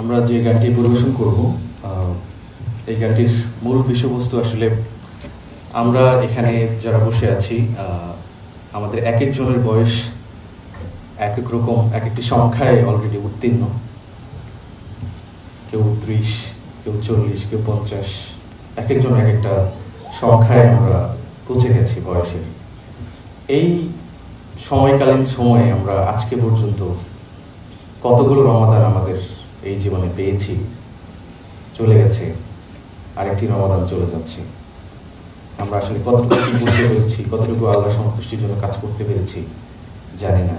আমরা যে গানটি পরিবেশন করব এই গানটির মূল বিষয়বস্তু আসলে আমরা এখানে যারা বসে আছি আমাদের এক একজনের বয়স এক এক রকম, এক একটি সংখ্যায় অলরেডি উত্তীর্ণ। কেউ ত্রিশ, কেউ চল্লিশ, কেউ পঞ্চাশ, এক একজন এক একটা সংখ্যায় আমরা পৌঁছে গেছি বয়সের। এই সময়কালীন সময়ে আমরা আজকে পর্যন্ত কতগুলো রমাদান আমাদের এই জীবনে পেয়েছি, চলে গেছে, আরেকটি রমাদান চলে যাচ্ছে। আমরা আসলে কতটুকু কি করতে পেরেছি কতটুকু আল্লাহ সন্তুষ্টির জন্য কাজ করতে পেরেছি, জানি না।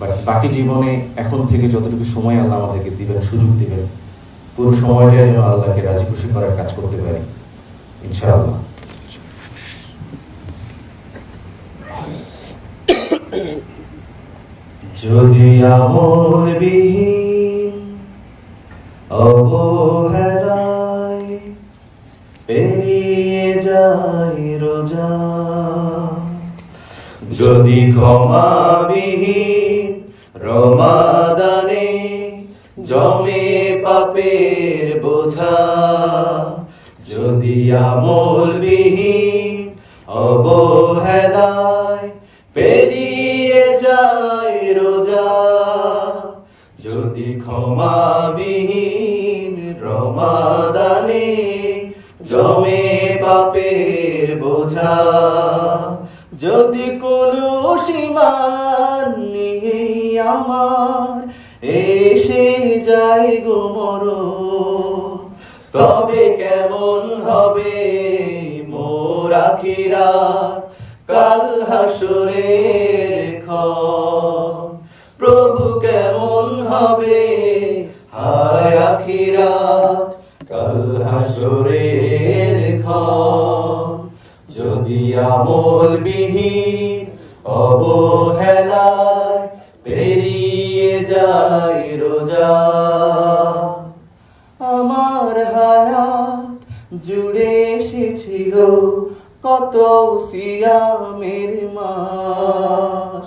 বাট বাকি জীবনে এখন থেকে যতটুকু সময় আল্লাহ আমাদেরকে দিবেন, সুযোগ দিবেন, পুরো সময়টা যেন আল্লাহকে রাজি খুশি করার কাজ করতে পারি, ইনশাআল্লাহ। যদি আমল বিহীন পেরিয়ে যায় রোজা। যদি ক্ষমা বিহীন রমাদানে জমে পাপের বোঝা, যদি আমল বিহীন অবহেলায় পেরিয়ে যায় রোজা, যদি ক্ষমা বিহীন রমাদানে জমে পাপের বোঝা। যদি কোনো সীমান নিয়ে আমার এসে যায় গোমর তবে কেমন হবে মোর আখিরাত কাল হাসরের ক্ষণ, প্রভু কেমন হবে হায় আখিরা? কাল হাসরের আমল বিহীন অবহেলায় পেরিয়ে যায় রোজা। আমার হায়াত জুড়ে এসেছিল কত সিয়ামের মাস।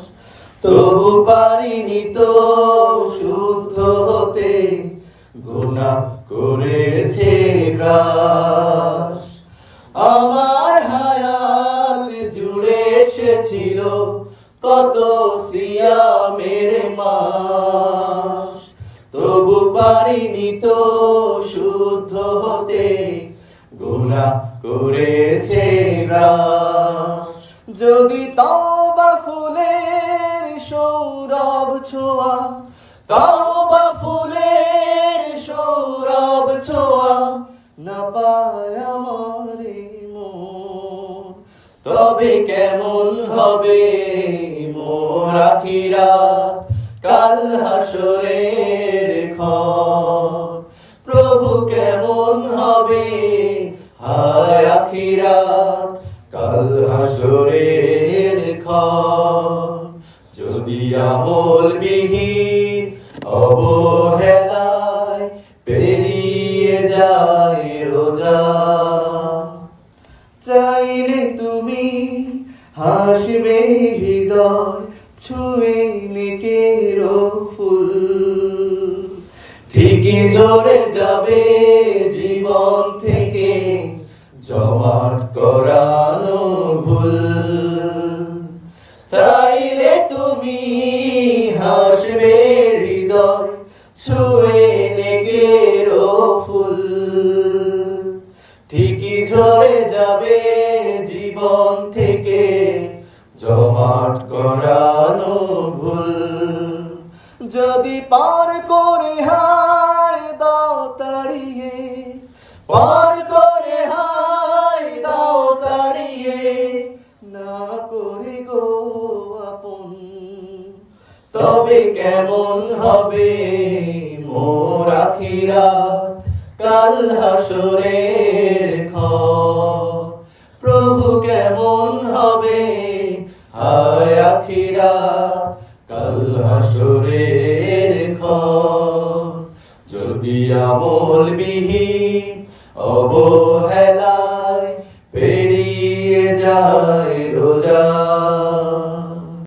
তবু পারিনি তো কত সিয়ামের মাস। তবু পারিনি তো শুদ্ধ হতে, গুণা করেছে যদি তবা ফুলের সৌরভ ছোঁয়া, তবা ফুলের সৌরভ ছোঁয়া, না পায় আমার তবে কেমন হবে মোর আখিরাত কাল হাসরের প্রভু কেমন হবে? হায় আখিরাত কাল হাসরের যদি আমল বিহীন অবহেলায় পেরিয়ে যায় রোজা, চাইলে তুমি হাসবে হৃদয় ছুঁয়ে নেকের ফুল। ঠিকই ঝরে যাবে জীবন থেকে, জমাট করানো ভুল। চাইলে তুমি হাসবে হৃদয়, ছুঁয়ে নেকের ফুল। ঠিকই ঝরে যাবে জীবন থেকে জমাট করানো ভুল। যদি পার করে হায় দাও তাড়িয়ে, পার করে হায় দাও তাড়িয়ে, না করে গো আপন। তবে কেমন হবে মোর আখিরাত? কাল হাসরের ক্ষণ প্রভু কেমন হবে হায় আখিরাত কাল হাসরের খ যদি আমল বিহীন অবহেলা